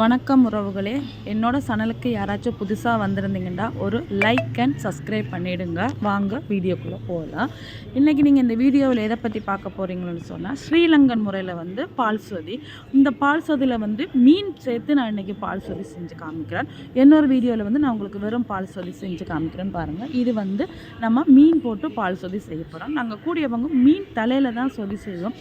வணக்கம் உறவுகளே. என்னோட சேனலுக்கு யாராச்சும் புதுசாக வந்திருந்தீங்கன்னா ஒரு லைக் அண்ட் சப்ஸ்கிரைப் பண்ணிடுங்க. வாங்க வீடியோக்குள்ளே போகலாம் இன்றைக்கி நீங்கள் இந்த வீடியோவில் எதை பற்றி பார்க்க போகிறீங்கன்னு சொன்னால் ஸ்ரீலங்கன் முறையில் வந்து பால் சொதி இந்த பால் சொதியில் வந்து மீன் சேர்த்து நான் இன்றைக்கி பால் சொதி செஞ்சு காமிக்கிறேன். இன்னொரு வீடியோவில் வந்து நான் உங்களுக்கு வெறும் பால் சொதி செஞ்சு காமிக்கிறேன்னு பாருங்கள் இது வந்து நம்ம மீன் போட்டு பால் சொதி செய்ய போகிறோம் நாங்கள் கூடியவங்க மீன் தலையில் தான் சொதி செய்வோம்.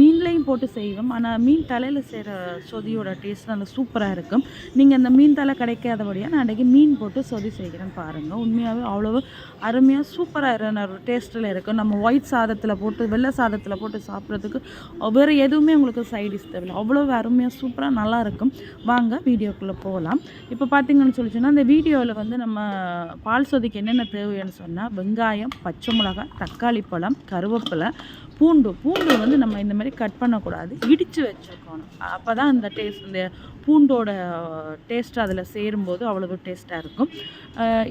மீன்லேயும் போட்டு செய்வோம். ஆனால் மீன் தலையில் செய்கிற சொதியோட டேஸ்ட் நல்லா சூப்பராக இருக்கும். நீங்கள் அந்த மீன் தலை கிடைக்காதபடியாக நான் அன்றைக்கி மீன் போட்டு சொதி செய்கிறேன்னு பாருங்கள் உண்மையாகவே அவ்வளோ அருமையாக சூப்பராக டேஸ்ட்டில் இருக்கும். நம்ம ஒயிட் சாதத்தில் போட்டு வெள்ளை சாதத்தில் போட்டு சாப்பிட்றதுக்கு வேறு எதுவுமே உங்களுக்கு சைடிஷ் தேவையில்லை. அவ்வளோ அருமையாக சூப்பராக நல்லாயிருக்கும் வாங்க வீடியோக்குள்ளே போகலாம். இப்போ பார்த்தீங்கன்னு சொல்லிச்சுன்னா அந்த வீடியோவில் வந்து நம்ம பால் சொதிக்கு என்னென்ன தேவைன்னு சொன்னால் வெங்காயம் பச்சை மிளகாய் தக்காளி பழம் கருவேப்பிலை பூண்டு பூண்டு வந்து நம்ம இந்த மாதிரி கட் பண்ணக்கூடாது. இடித்து வச்சுருக்கணும். அப்போ தான் அந்த டேஸ்ட் இந்த பூண்டோட டேஸ்ட் அதில் சேரும்போது அவ்வளவு டேஸ்ட்டாக இருக்கும்.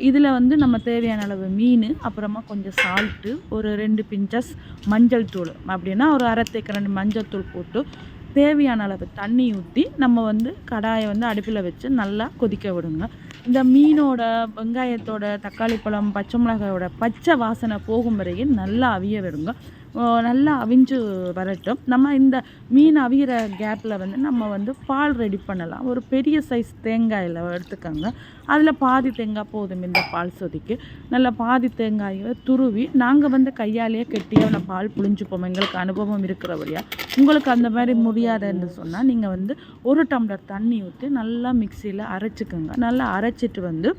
இதில் வந்து நம்ம தேவையான அளவு மீன் அப்புறமா கொஞ்சம் சால்ட்டு ஒரு ரெண்டு பிஞ்சஸ் மஞ்சள் தூள். அப்படின்னா ஒரு அரை ரெண்டு மஞ்சள் தூள் போட்டு தேவையான அளவு தண்ணி ஊற்றி நம்ம வந்து கடாயை வந்து அடுப்பில் வச்சு நல்லா கொதிக்க விடுங்க. இந்த மீனோட வெங்காயத்தோட தக்காளி பழம் பச்சை மிளகாயோட பச்சை வாசனை போகும் வரையும் நல்லா அவிய விடுங்க. நல்லா அவிஞ்சு வரட்டும். நம்ம இந்த மீன் அவிகிற கேப்பில் வந்து நம்ம வந்து பால் ரெடி பண்ணலாம். ஒரு பெரிய சைஸ் தேங்காயில் எடுத்துக்கோங்க. அதில் பாதி தேங்காய் போதும் இந்த பால் சொதிக்கு. நல்லா பாதி தேங்காயை துருவி நாங்கள் வந்து கையாலேயே கெட்டியான பால் புளிஞ்சுப்போம் எங்களுக்கு அனுபவம் இருக்கிறபடியா உங்களுக்கு அந்த மாதிரி முடியாதுன்னு சொன்னால் நீங்கள் வந்து ஒரு டம்ளர் தண்ணி ஊற்றி நல்லா மிக்சியில் அரைச்சிக்கோங்க. நல்லா அரைச்சிட்டு வந்து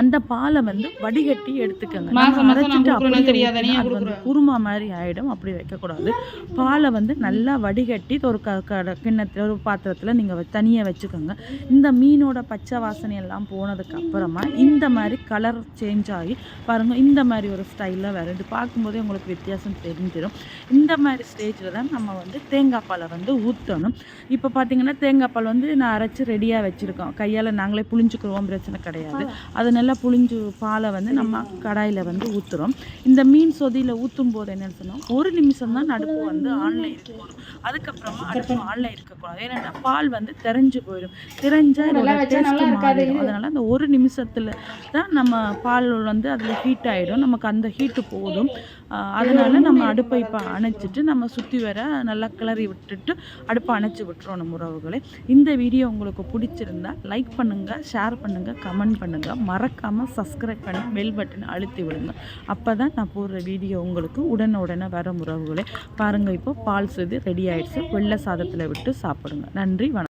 அந்த பாலை வந்து வடிகட்டி எடுத்துக்கோங்க. அரைச்சிட்டு அப்படியே அது வந்து குருமா மாதிரி ஆகிடும் அப்படி வைக்கக்கூடாது. பாலை வந்து நல்லா வடிகட்டி ஒரு க கிண்ணத்தில் ஒரு பாத்திரத்தில் நீங்கள் தனியாக வச்சுக்கோங்க. இந்த மீனோட பச்சை வாசனை எல்லாம் போனதுக்கு அப்புறமா இந்த மாதிரி கலர் சேஞ்ச் ஆகி பாருங்கள் இந்த மாதிரி ஒரு ஸ்டைலில் வரும் இது பார்க்கும்போதே உங்களுக்கு வித்தியாசம் தெரிஞ்சிடும் இந்த மாதிரி ஸ்டேஜில் தான் நம்ம வந்து தேங்காய் பாலை வந்து ஊற்றணும் இப்போ பார்த்தீங்கன்னா தேங்காய் பால் வந்து நான் அரைச்சி ரெடியாக வச்சுருக்கோம். கையால் நாங்களே புளிஞ்சுக்கிறோம் பிரச்சனை கிடையாது. அது நல்லா புளிஞ்சு பாலை வந்து நம்ம கடாயில் வந்து ஊற்றுறோம் இந்த மீன் சொதியில் ஊற்றும் போது என்னன்னு சொன்னோம் ஒரு நிமிஷம் தான் அடுப்பு வந்து ஆன்லைன் இருக்கணும் அதுக்கப்புறமா அடுப்பு ஆன்லைன் இருக்கக்கூடாது. ஏன்னா பால் வந்து தெரிஞ்சு போயிடும். தெரிஞ்சா இதோட டேஸ்ட் மாறிடும். அதனால அந்த ஒரு நிமிஷத்துல தான் நம்ம பால் வந்து அதில் ஹீட் ஆகிடும் நமக்கு அந்த ஹீட்டு போதும். அதனால நம்ம அடுப்பை இப்போ அணைச்சிட்டு நம்ம சுற்றி வர நல்லா கிளறி விட்டுட்டு அடுப்பை அணைச்சி விட்டுறோம் நம்ம உறவுகளே. இந்த வீடியோ உங்களுக்கு பிடிச்சிருந்தா லைக் பண்ணுங்கள் ஷேர் பண்ணுங்கள் கமெண்ட் பண்ணுங்கள் மறக்காமல் சப்ஸ்கிரைப் பண்ணி பெல் பட்டனை அழுத்தி விடுங்க. அப்போ தான் நான் போடுற வீடியோ உங்களுக்கு உடனே உடனே வர உறவுகளே. பாருங்கள் இப்போ பால் செய்து ரெடி ஆகிடுச்சு வெள்ளை சாதத்தில் விட்டு சாப்பிடுங்க. நன்றி வணக்கம்.